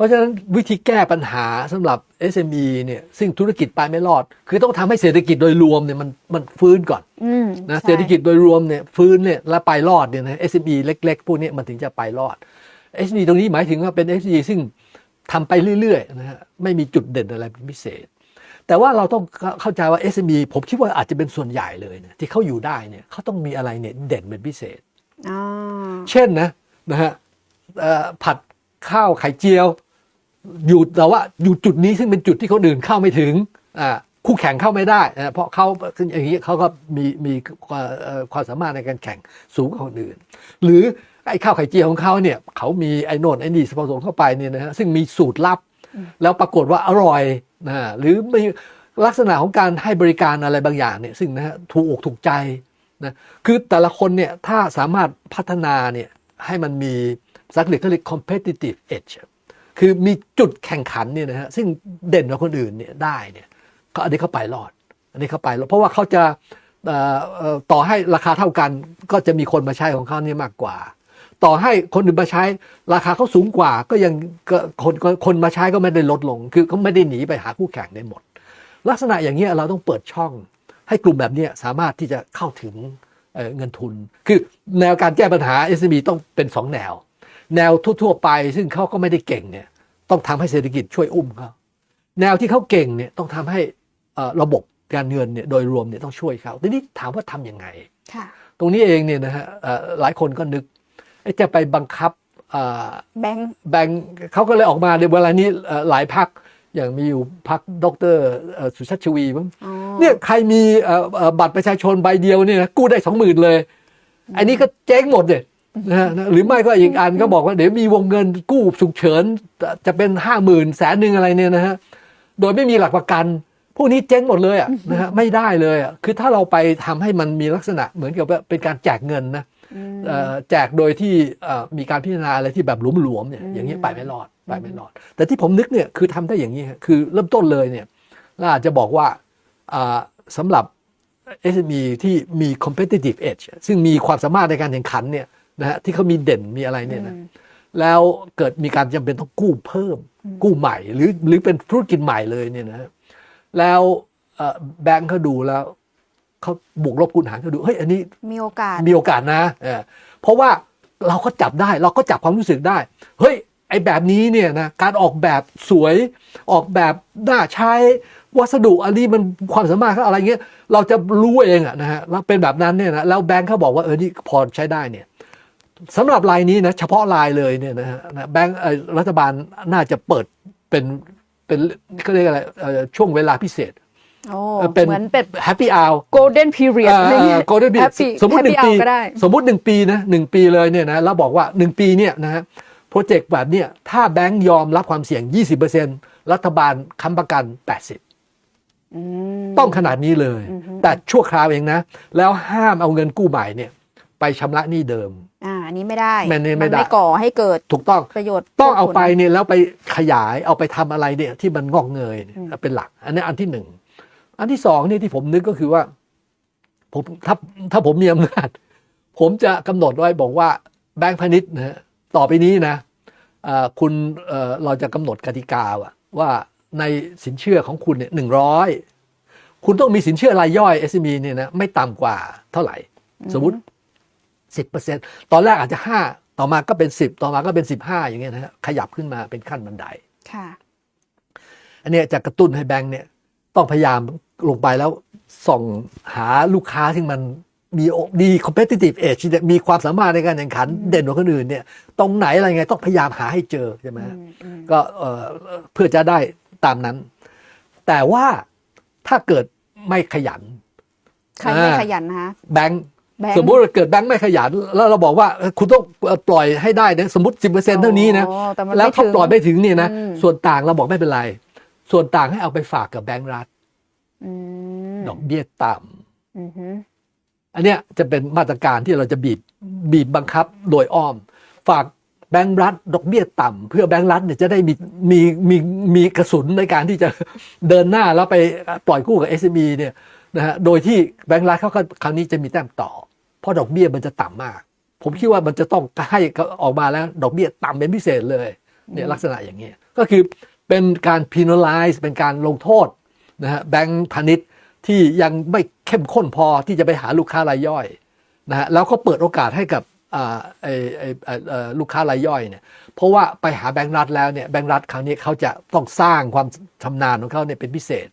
ราะฉะนั้นวิธีแก้ปัญหาสำหรับ SME เนี่ยซึ่งธุรกิจไปไม่รอด คือต้องทำให้เศรษฐกิจโดยรวมเนี่ยมันมันฟื้นก่อนอืมนะใช่เศรษฐกิจโดยรวมเนี่ยฟื้นเนี่ยแล้วไปรอดเนี่ยนะ SME เล็ก ๆ พวกเนี้มันถึงจะไปรอด SME ตรงนี้หมายถึงว่าเป็น SME ซึ่งทำไปเรื่อยๆนะฮะไม่มีจุดเด่นอะไรเป็นพิเศษ แต่ว่าเราต้องเข้าใจว่า SME ผมคิดว่าอาจจะเป็นส่วนใหญ่เลยนะที่เขาอยู่ได้เนี่ยเขาต้องมีอะไรเนี่ยเด่นเป็นพิเศษอ่าเช่นนะนะฮะเอ่อผัดข้าวไข่เจียว อยู่แต่ว่าอยู่จุดนี้ซึ่งเป็นจุดที่คนอื่นเข้าไม่ถึงอ่าคู่แข่งเข้าไม่ได้นะเพราะเขาอย่างนี้เขาก็มีมีความเอ่อความสามารถในการแข่งสูงกว่าคนอื่น หรือไอ้ข้าวไข่เจียวของเขาเนี่ยเขามีไอ้โน่นไอ้นี่ผสมเข้าไปเนี่ยนะฮะซึ่งมีสูตรลับ แล้วปรากฏว่าอร่อยนะฮะหรือมีลักษณะของการให้บริการอะไรบางอย่างเนี่ยซึ่งนะฮะถูกอกถูกใจนะคือแต่ละคนเนี่ยถ้าสามารถพัฒนาเนี่ยให้มันมีสักเรียกเขาเรียก competitive edge คือมีจุดแข่งขันเนี่ยนะฮะซึ่งเด่นกว่าคนอื่นเนี่ยได้เนี่ยเขาอันนี้เขาไปรอด อันนี้เขาไปรอดเพราะว่าเขาจะต่อให้ราคาเท่ากันก็จะมีคนมาใช้ของเขาเนี่ยมากกว่า ต่อให้คนอื่นมาใช้ ราคาเขาสูงกว่าก็ยังคนคนมาใช้ก็ไม่ได้ลดลง คือเขาไม่ได้หนีไปหาคู่แข่งได้หมด ลักษณะอย่างนี้ยเราต้องเปิดช่อง ให้กลุ่มแบบนี้สามารถที่จะเข้าถึงเเงินทุน คือแนวการแก้ปัญหา SME ต้องเป็นสองแนว แนวทั่วๆไปซึ่งเขาก็ไม่ได้เก่งเนี่ย ต้องทำให้เศรษฐกิจช่วยอุ้มเขาแนวที่เขาเก่งเนี่ยต้องทำให้เอ่อระบบการเงินเนี่ยโดยรวมเนี่ยต้องช่วยเขาทีนี้ถามว่าทำยังไงค่ะตรงนี้เองเนี่ยนะฮะเอ่อหลายคนก็นึกเอ๊ะจะไปบังคับอ่าแบงค์แบ่งเขาก็เลยออกมาในเวลานี้เอ่อหลายพักอย่างมีอยู่พักดรเอ่อสุชาติชวีมั้งอ๋อเนี่ยใครมีเอ่อเอ่อบัตรประชาชนใบเดียวเนี่ยนะกู้ได้สองหมื่นเลย อันนี้ก็เจ๊งหมดเลย นะฮะหรือไม่ก็อีกอันก็บอกว่าเดี๋ยวมีวงเงินกู้ฉุกเฉิน จะเป็นห้าหมื่นแสนหนึ่งอะไรเนี่ยนะฮะโดยไม่มีหลักประกัน พวกนี้เจ๊งหมดเลยอะนะฮะไม่ได้เลยอะคือถ้าเราไปทำให้มันมีลักษณะเหมือนกับว่าเป็นการแจกเงินนะอืมเอ่อแจกโดยที่เอ่อมีการพิจารณาอะไรที่แบบหลวมๆเนี่ยอืมอย่างนี้ไปไม่รอดไปไม่รอด แต่ที่ผมนึกเนี่ยคือทำได้อย่างนี้ฮะคือเริ่มต้นเลยเนี่ยเราอาจจะบอกว่าอ่าสำหรับ SME ที่มี competitive edge ซึ่งมีความสามารถในการแข่งขันเนี่ย นะฮะที่เขามีเด่นมีอะไรเนี่ยนะแล้วเกิดมีการจำเป็นต้องกู้เพิ่ม กู้ใหม่หรือหรือเป็นธุรกิจใหม่เลยเนี่ยนะฮะแล้วเอ่อแบงค์เขาดูแล้วเขาบวกลบคูณหารเขาดูเฮ้ยอันนี้มีโอกาสมีโอกาสนะเออเพราะว่าเราก็จับได้เราก็จับความรู้สึกได้ เฮ้ยไอ้แบบนี้เนี่ยนะการออกแบบสวยออกแบบน่าใช้วัสดุอันนี้มันความสามารถเขาอะไรเงี้ยเราจะรู้เองอะนะฮะแล้วเป็นแบบนั้นเนี่ยนะแล้วแบงค์เขาบอกว่าเออนี่พอใช้ได้เนี่ย สำหรับรายนี้นะเฉพาะรายเลยเนี่ยนะฮะนะแบงค์เอ่อรัฐบาลน่าจะเปิดเป็นเป็นเขาเรียกอะไรเอ่อช่วงเวลาพิเศษโอ้เออเป็นเหมือนเป็นแฮปปี้อ r โกลเด้นพีเรียดอะไรเงี้ยโกลเด้นปี Happy สมมติหนึ่ง Happy ปี Hour ก็ได้สมมติหนึ่งปีนะหนึ่งปีเลยเนี่ยนะแล้วบอกว่าหนึ่งปีเนี่ยนะฮะโปรเจกต์แบบเนี้ยถ้าแบงก์ยอมรับความเสี่ยง 20%รัฐบาลค้ำประกัน 80อืมต้องขนาดนี้เลยอือฮึแต่ชั่วคราวเองนะ แล้วห้ามเอาเงินกู้ใหม่เนี่ย ไปชำระหนี้เดิม อ่าอันนี้ไม่ได้ไม่ได้ไม่ได้ไม่ก่อให้เกิดถูกต้องประโยชน์ต้องเอาผลไปเนี่ยแล้วไปขยายเอาไปทำอะไรเนี่ย ที่มันงอกเงยเนี่ยอืมเป็นหลัก อันนี้อันที่หนึ่งอันที่สองเนี่ยที่ผมนึกก็คือว่า ผมถ้าถ้าผมมีอำนาจผมจะกำหนดไว้บอกว่าแบงก์พาณิชย์นะฮะต่อไปนี้นะเอ่อคุณเอ่อเราจะกำหนดกติกาว่าว่าในสินเชื่อของคุณเนี่ยหนึ่งร้อยคุณต้องมีสินเชื่อรายย่อย SME เนี่ยนะไม่ต่ำกว่าเท่าไหร่ สมมติ สิบเปอร์เซ็นตอนแรกอาจจะห้าต่อมาก็เป็นสิบต่อมาก็เป็นสิบห้าอย่างเงี้ยนะฮะขยับขึ้นมาเป็นขั้นบันไดค่ะอันเนี้ยจะกระตุ้นให้แบงค์เนี่ยต้องพยายามลงไปแล้วส่องหาลูกค้าที่มันมีโอดี competitive edge ที่มีความสามารถในการแข่งขันเด่นกว่าคนอื่นเนี่ยตรงไหนอะไรไงต้องพยายามหาให้เจอใช่ไหมฮะอืมอืมก็เอ่อเพื่อจะได้ตามนั้น แต่ว่าถ้าเกิดไม่ขยันใครไม่อ่าขยันนะคะแบงค์ แบงค์ สมมุติว่าเกิดแบงค์ไม่ขยัน แล้วเราบอกว่าเออคุณต้องปล่อยให้ได้นะสมมติ10%เท่านี้นะ อ๋อแต่มันแล้วไม่เขาถึง ปล่อยไม่ถึงเนี่ยนะ อืม ส่วนต่างเราบอกไม่เป็นไร ส่วนต่างให้เอาไปฝากกับแบงก์รัฐอืมดอกเบี้ยต่อือฮึำอันเนี้ยจะเป็นมาตรการที่เราจะบีบบีบบังคับโดยอ้อม ฝากแบงก์รัฐ ดอกเบี้ยต่ำเพื่อแบงก์รัฐเนี่ยจะได้มีมีมีมีกระสุนในการที่จะ เดินหน้าแล้วไปปล่อยกู้กับ SME เนี่ยนะฮะโดยที่แบงก์รัฐเขาก็คราวนี้จะมีแต้มต่อ เพราะดอกเบี้ยมันจะต่ำมาก ผมคิดว่ามันจะต้องให้ออกมาแล้วดอกเบี้ยต่ำเป็นพิเศษเลยเนี่ยลักษณะอย่างนี้ก็คือเป็นการ penalize เป็นการลงโทษนะฮะแบงก์พาณิชย์ที่ยังไม่เข้มข้นพอที่จะไปหาลูกค้ารายย่อยนะฮะแล้วก็เปิดโอกาสให้กับอ่าไอ้ไอ้ไอ้เอ่อลูกค้ารายย่อยเนี่ยเพราะว่าไปหาแบงก์รัฐแล้วเนี่ยแบงก์รัฐคราวนี้เขาจะต้องสร้างความชำนาญของเขาเนี่ยเป็นพิเศษ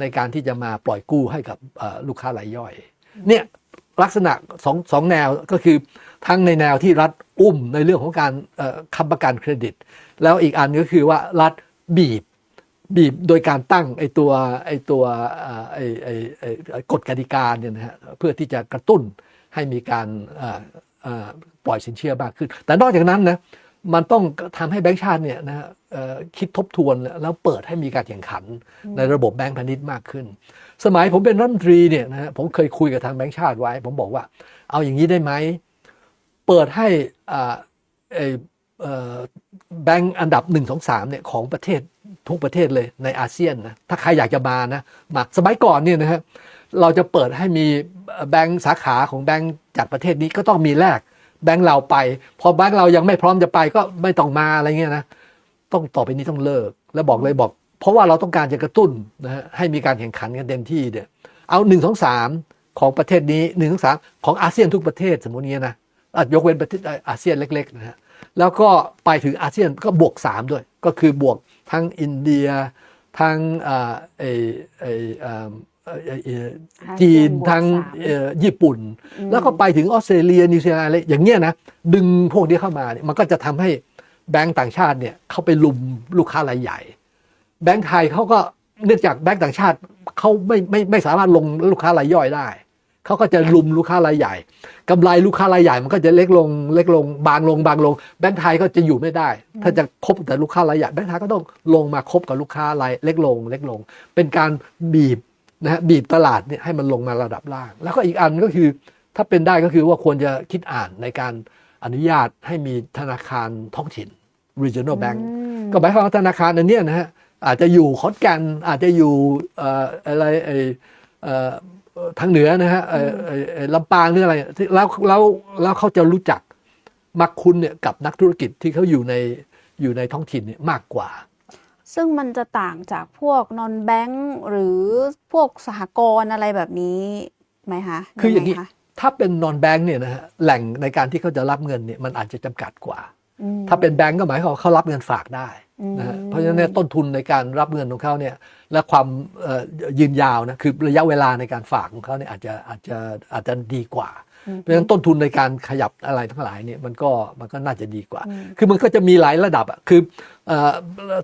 ในการที่จะมาปล่อยกู้ให้กับเอ่อลูกค้ารายย่อยเนี่ย ลักษณะสองสองแนวก็คือทั้งในแนวที่รัฐอุ้มในเรื่องของการค้ำประกันเครดิต แล้วอีกอันก็คือว่ารัฐบีบบีบโดยการตั้งไอตัวไอตัวไอไอไอกฎกติกาเนี่ยนะฮะเพื่อที่จะกระตุ้นให้มีการปล่อยสินเชื่อมากขึ้น แต่นอกจากนั้นนะ มันต้องทำให้แบงก์ชาติเนี่ยนะฮะเอ่อคิดทบทวนแล้วเปิดให้มีการแข่งขันในระบบแบงก์พาณิชย์มากขึ้น สมัยผมเป็นรัฐมนตรีเนี่ยนะฮะผมเคยคุยกับทางแบงก์ชาติไว้ ผมบอกว่า เอาอย่างนี้ได้ไหม เปิดให้อ่าเอ่อเอ่อแบงก์อันดับ1 2 3เนี่ยของประเทศทุกประเทศเลยในอาเซียนนะถ้าใครอยากจะมานะมาสมัยก่อนเนี่ยนะฮะเราจะเปิดให้มีแบงก์สาขาของแบงก์จากประเทศนี้ก็ต้องมีแลก แบงก์เราไป พอแบงก์เรายังไม่พร้อมจะไปก็ไม่ต้องมาอะไรเงี้ยนะต้องต่อไปนี้ต้องเลิก แล้วบอกเลยบอก เพราะว่าเราต้องการจะกระตุ้นนะฮะให้มีการแข่งขันกันเต็มที่เนี่ยเอาหนึ่งสองสามของประเทศนี้หนึ่งสองสามของอาเซียนทุกประเทศสมมติเนี้ยนะอะยกเว้นประเทศอาเซียนเล็กๆนะฮะแล้วก็ไปถึงอาเซียนก็บวก3ด้วย ก็คือบวกทั้งอินเดียทั้งอ่าเออเอออ่ออาเซี จียนนบวกทั้งสามเอ่อญี่ปุ่น แล้วก็ไปถึงออสเตรเลียนิวซีแลนด์อะไรอย่างเงี้ยนะดึงพวกนี้เข้ามาเนี่ยมันก็จะทำให้แบงก์ต่างชาติเนี่ยเข้าไปลุมลูกค้ารายใหญ่ แบงก์ไทยเขาก็เนื่องจากแบงก์ต่างชาติเขาไม่ไม่ไม่สามารถลงลูกค้ารายย่อยได้เขาก็จะลุมลูกค้ารายใหญ่กำไรลูกค้ารายใหญ่มันก็จะเล็กลงเล็กลงบางลงบางลง แบงก์ไทยก็จะอยู่ไม่ได้ ถ้าจะคบแต่ลูกค้ารายใหญ่แบงก์ไทยก็ต้องลงมาคบกับลูกค้ารายเล็กลง เล็กลง เป็นการบีบ นะฮะบีบตลาดเนี่ยให้มันลงมาระดับล่าง แล้วก็อีกอันก็คือถ้าเป็นได้ก็คือว่าควรจะคิดอ่านในการอนุญาตให้มีธนาคารท้องถิ่น regional bank ก็หมายความว่าธนาคารอันเนี้ยนะฮะอาจจะอยู่ขอนแก่นอาจจะอยู่เอ่ออะไรไอเอ่อทางเหนือนะฮะเอ่อเอ่อเอ่อลำปางหรืออะไรที่แล้วแล้วแล้วเขาจะรู้จักมักคุ้นเนี่ยกับนักธุรกิจที่เขาอยู่ในอยู่ในท้องถิ่นเนี่ยมากกว่า ซึ่งมันจะต่างจากพวกนอนแบงก์หรือพวกสหกรณ์อะไรแบบนี้ไหมคะคืออย่างนี้นี้ถ้าเป็นนอนแบงก์เนี่ยนะฮะแหล่งในการที่เขาจะรับเงินเนี่ยมันอาจจะจำกัดกว่าอืมถ้าเป็นแบงก์ก็หมายความว่าเขารับเงินฝากได้นะฮะอืมเพราะฉะนั้นเนยต้นทุนในการรับเงินของเขาเนี่ยและความเอ่อยืนยาวนะคือระยะเวลาในการฝากของเขาเนี่ยอาจจะอาจจะอาจจะดีกว่า เพราะฉะนั้นต้นทุนในการขยับอะไรทั้งหลายเนี่ยมันก็มันก็น่าจะดีกว่า คือมันก็จะมีหลายระดับอะคือเอ่อ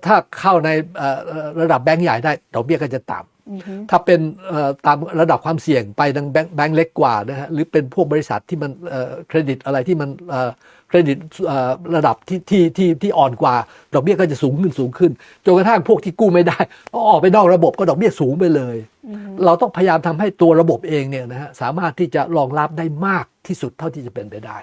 ถ้าเข้าในเอ่อระดับแบงก์ใหญ่ได้ดอกเบี้ยก็จะต่ำอือฮึถ้าเป็นเอ่อตามระดับความเสี่ยงไปดังแบงค์แบงค์เล็กกว่านะฮะหรือเป็นพวกบริษัทที่มันเอ่อเครดิตอะไรที่มันเอ่อเครดิตเอ่อระดับที่ที่ที่ที่อ่อนกว่า ดอกเบี้ยก็จะสูงขึ้นสูงขึ้นจนกระทั่งพวกที่กู้ไม่ได้ก็ออกไปนอกระบบก็ดอกเบี้ยสูงไปเลย เราต้องพยายามทำให้ตัวระบบเองเนี่ยนะฮะสามารถที่จะรองรับได้มากที่สุดเท่าที่จะเป็นไปได้